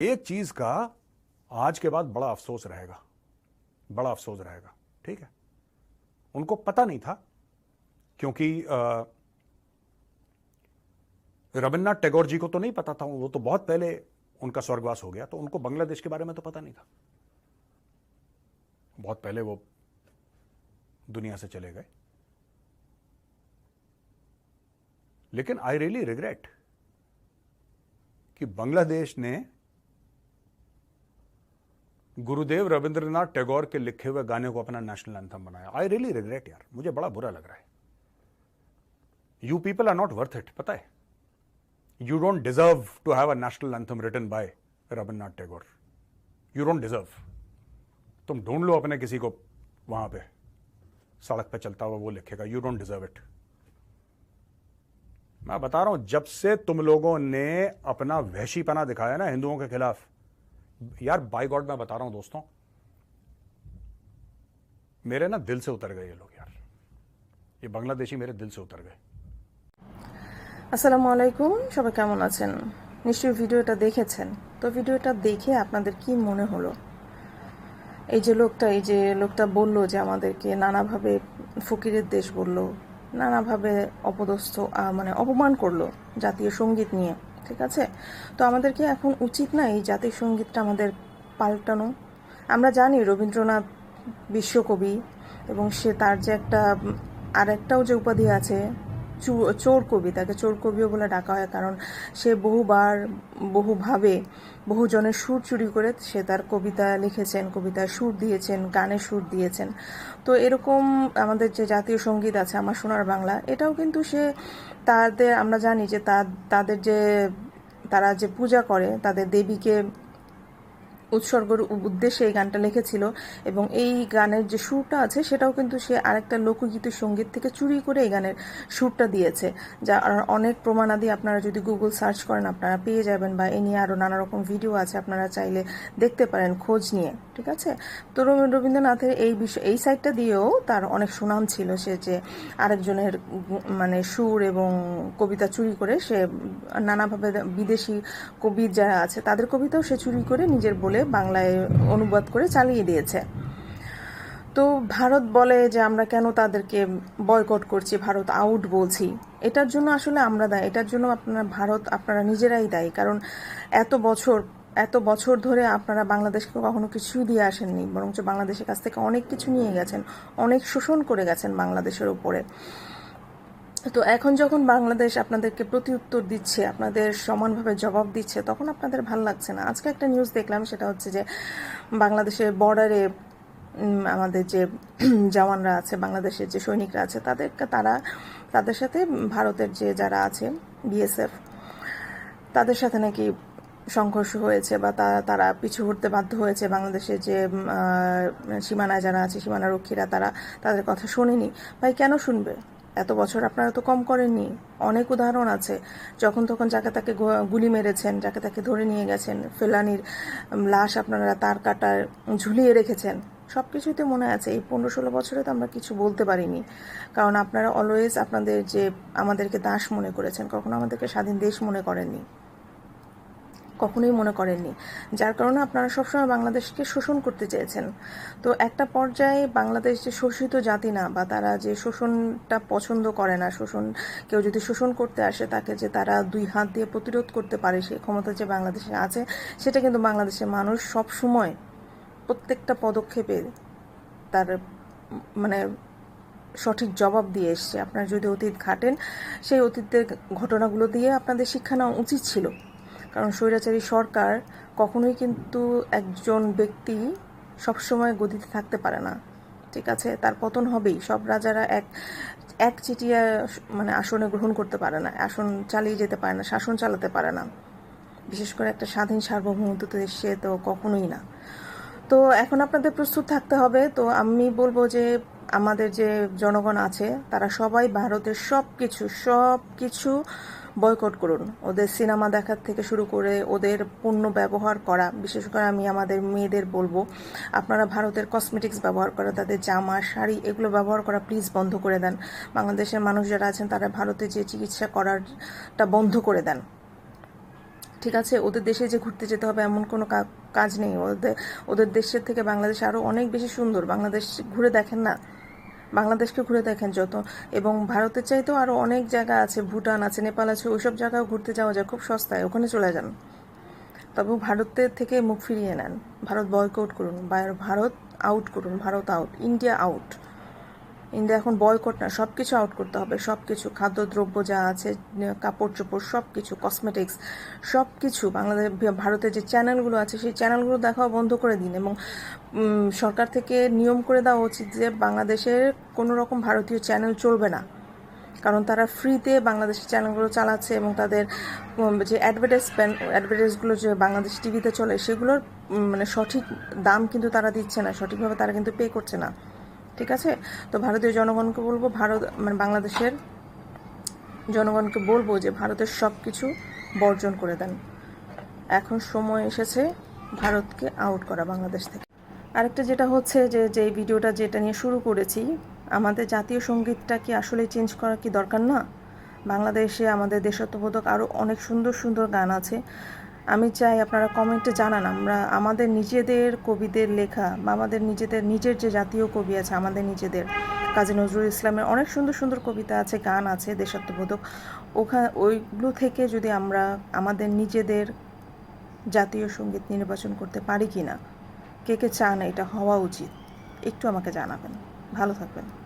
एक चीज़ का आज के बाद बड़ा अफसोस रहेगा। बड़ा अफसोस रहेगा। ठीक है? उनको पता नहीं था, क्योंकि रविन्द्रनाथ टैगोर जी को तो नहीं पता था, वो तो बहुत पहले उनका स्वर्गवास हो गया तो उनको बांग्लादेश के बारे में तो पता नहीं था। बहुत पहले वो दुनिया से चले गए। लेकिन आई रियली रिग्रेट कि बांग्लादेश ने गुरुदेव रविंद्रनाथ टैगोर के लिखे हुए गाने को अपना नेशनल एंथम बनाया। आई रियली रिग्रेट यार, मुझे बड़ा बुरा लग रहा है। You people are not worth it पता है? You don't deserve to have a national anthem written by Rabindranath Tagore. You don't deserve तुम ढूंढ लो अपने किसी को वहाँ पे, सड़क पे चलता हुआ वो लिखेगा यू डोंट डिजर्व इट मैं बता रहा हूँ, जब से तुम लोगों ने अपना वहशीपना दिखाया ना हिंदुओं के खिलाफ यार बाय गॉड मैं बता रहा हूं दोस्तों मेरे ना दिल से उतर गए ये लोग यार ये बांग्लादेशी मेरे दिल से उतर गए আসসালামু আলাইকুম সবাই কেমন আছেন নিশ্চয়ই ভিডিওটা দেখেছেন তো ভিডিওটা দেখে আপনাদের কি মনে হলো এই যে লোকটা এই যে লোকটা বলল যে আমাদেরকে নানাভাবে ফকিরের দেশ বলল নানাভাবে অপদস্থ আহ, মানে অপমান করলো জাতীয় সঙ্গীত নিয়ে ঠিক আছে? তো আমাদের কি এখন উচিত না এই জাতীয় সঙ্গীতটা আমাদের পাল্টানো। আমরা জানি রবীন্দ্রনাথ বিশ্বকবি এবং সে তার যে একটা আর একটাও যে উপাধি আছে চোর কবি, তাকে চোর কবিও বলে ডাকা হয় কারণ সে বহুবার বহুভাবে বহুজনের সুর চুরি করে সে তার কবিতা লিখেছেন, কবিতায় সুর দিয়েছেন, গানে সুর দিয়েছেন। তো এরকম আমাদের যে জাতীয় সংগীত আছে আমার সোনার বাংলা, এটাও কিন্তু সে তাদের, আমরা জানি যে তাদের যে, তারা যে পূজা করে, তাদের দেবীকে উৎসর্গর উদ্দেশ্যে এই গানটা লিখেছিল এবং এই গানের যে সুরটা আছে সেটাও কিন্তু সে আরেকটা লোকগীত সংগীত থেকে চুরি করে এই গানের সুরটা দিয়েছে, যা অনেক প্রমাণাদি আপনারা যদি গুগল সার্চ করেন আপনারা পেয়ে যাবেন বা এ নিয়ে আরও নানা রকম ভিডিও আছে আপনারা চাইলে দেখতে পারেন খোঁজ নিয়ে, ঠিক আছে? তো রবীন্দ্র- রবীন্দ্রনাথের এই বিষয় এই সাইডটা দিয়েও তার অনেক সুনাম ছিল সে যে আরেকজনের মানে সুর এবং কবিতা চুরি করে সে নানাভাবে বিদেশি কবি যারা আছে তাদের কবিতাও সে চুরি করে নিজের বলে বাংলায় অনুবাদ করে চালিয়ে দিয়েছে। তো ভারত বলে যে আমরা কেন তাদেরকে বয়কট করছি, ভারত আউট বলছি, এটার জন্য আসলে আমরা দায়ী, এটার জন্য আপনারা ভারত, আপনারা নিজেরাই দায়ী। কারণ এত বছর এত বছর ধরে আপনারা বাংলাদেশকে কখনো কিছুই দিয়ে আসেননি, বরঞ্চ বাংলাদেশের কাছ থেকে অনেক কিছু নিয়ে গেছেন, অনেক শোষণ করে গেছেন বাংলাদেশের উপরে। তো এখন যখন বাংলাদেশ আপনাদেরকে প্রতি উত্তর দিচ্ছে, আপনাদের সমানভাবে জবাব দিচ্ছে, তখন আপনাদের ভালো লাগছে না। আজকে একটা নিউজ দেখলাম, সেটা হচ্ছে যে বাংলাদেশের বর্ডারে আমাদের যে জওয়ানরা আছে, বাংলাদেশের যে সৈনিকরা আছে, তাদেরকে তারা, তাদের সাথে ভারতের যে যারা আছে বিএসএফ তাদের সাথে নাকি সংঘর্ষ হয়েছে বা তারা তারা পিছু হটতে বাধ্য হয়েছে। বাংলাদেশের যে সীমানায় যারা আছে সীমানা রক্ষীরা তারা তাদের কথা শোনেনি। ভাই, কেন শুনবে? এত বছর আপনারা তো কম করেননি। অনেক উদাহরণ আছে। যখন তখন যাকে তাকে গুলি মেরেছেন, যাকে তাকে ধরে নিয়ে গেছেন, ফেলানির লাশ আপনারা তার কাটার ঝুলিয়ে রেখেছেন সব কিছুতে মনে আছে। এই পনেরো ষোলো বছরে তো আমরা কিছু বলতে পারিনি। কারণ আপনারা অলওয়েজ আপনাদের যে আমাদেরকে দাস মনে করেছেন, কখনো আমাদেরকে স্বাধীন দেশ মনে করেননি। কখনোই মনে করেননি, যার কারণে আপনারা সবসময় বাংলাদেশকে শোষণ করতে চেয়েছেন। তো একটা পর্যায়ে বাংলাদেশ যে শোষিত জাতি না, বা তারা যে শোষণটা পছন্দ করে না, শোষণ, কেউ যদি শোষণ করতে আসে তাকে যে তারা দুই হাত দিয়ে প্রতিরোধ করতে পারে সেই ক্ষমতা যে বাংলাদেশে আছে, সেটা কিন্তু বাংলাদেশের মানুষ সব সময় প্রত্যেকটা পদক্ষেপে তার মানে সঠিক জবাব দিয়ে এসছে। আপনার যদি অতীত ঘাটেন, সেই অতীতের ঘটনাগুলো দিয়ে আপনাদের শিক্ষা নেওয়া উচিত ছিল। কারণ স্বৈরাচারী সরকার কখনোই কিন্তু একজন ব্যক্তি সবসময় গদিতে থাকতে পারে না। ঠিক আছে? তার পতন হবেই। সব রাজারা এক এক চিটিয়া মানে আসনে গ্রহণ করতে পারে না। আসন চালিয়ে যেতে পারে না, শাসন চালাতে পারে না। বিশেষ করে একটা স্বাধীন সার্বভৌমত্ব দেশে তো কখনোই না। তো এখন আপনাদের প্রস্তুত থাকতে হবে। তো আমি বলব যে, আমাদের যে জনগণ আছে, তারা সবাই ভারতের সব কিছু সব কিছু বয়কট করুন। ওদের সিনেমা দেখার থেকে শুরু করে ওদের পণ্য ব্যবহার করা, বিশেষ করে আমি আমাদের মেয়েদের বলব, আপনারা ভারতের কসমেটিক্স ব্যবহার করা, তাদের জামা, শাড়ি, এগুলো ব্যবহার করা প্লিজ বন্ধ করে দেন। বাংলাদেশের মানুষ যারা আছেন, তারা ভারতে যে চিকিৎসা করারটা বন্ধ করে দেন। ঠিক আছে? ওদের দেশে যে ঘুরতে যেতে হবে, এমন কোনো কাজ নেই। ওদের ওদের দেশের থেকে বাংলাদেশ আরও অনেক বেশি সুন্দর। বাংলাদেশ ঘুরে দেখেন না? বাংলাদেশকে ঘুরে দেখেন যত। এবং ভারতের চাইতেও আরও অনেক জায়গা আছে, ভুটান আছে, নেপাল আছে, ওইসব জায়গাও ঘুরতে যাওয়া যায়, খুব সস্তায়। ওখানে চলে যান। তবে ভারতের থেকে মুখ ফিরিয়ে নেন। ভারত বয়কট করুন, ভারত আউট করুন, Bharat out India out India এখন বয়কট না সব কিছু আউট করতে হবে সব কিছু খাদ্যদ্রব্য যা আছে কাপড় চোপড় সব কিছু কসমেটিক্স সব কিছু বাংলাদেশ, ভারতের যে চ্যানেলগুলো আছে, সেই চ্যানেলগুলো দেখাও বন্ধ করে দিন এবং সরকার থেকে নিয়ম করে দেওয়া উচিত যে বাংলাদেশের কোনো রকম ভারতীয় চ্যানেল চলবে না। কারণ তারা ফ্রিতে বাংলাদেশের চ্যানেলগুলো চালাচ্ছে এবং তাদের যে অ্যাডভার্টাইজমেন্ট অ্যাডভার্টাইজগুলো যে বাংলাদেশ টিভিতে চলে, সেগুলোর মানে সঠিক দাম কিন্তু তারা দিচ্ছে না, সঠিকভাবে তারা কিন্তু পে করছে না। ঠিক আছে? তো ভারতীয় জনগণকে বলব, ভারত মানে বাংলাদেশের জনগণকে বলব যে ভারতের সব কিছু বর্জন করে দেন। এখন সময় এসেছে ভারতকে আউট করা বাংলাদেশ থেকে। আরেকটা যেটা হচ্ছে যে যে ভিডিওটা যেটা নিয়ে শুরু করেছি, আমাদের জাতীয় সঙ্গীতটা কি আসলে চেঞ্জ করা কি দরকার না? বাংলাদেশে আমাদের দেশাত্মবোধক আরও অনেক সুন্দর সুন্দর গান আছে। আমি চাই আপনারা কমেন্টে জানান, আমরা, আমাদের নিজেদের কবিদের লেখা বা আমাদের নিজেদের, নিজের যে জাতীয় কবি আছে, আমাদের নিজেদের, কাজী নজরুল ইসলামের অনেক সুন্দর সুন্দর কবিতা আছে, গান আছে, দেশাত্মবোধক ওখানে ওইগুলো থেকে যদি আমরা আমাদের নিজেদের জাতীয় সংগীত নির্বাচন করতে পারি কি না কে কে চান এটা হওয়া উচিত, একটু আমাকে জানাবেন, ভালো থাকবেন।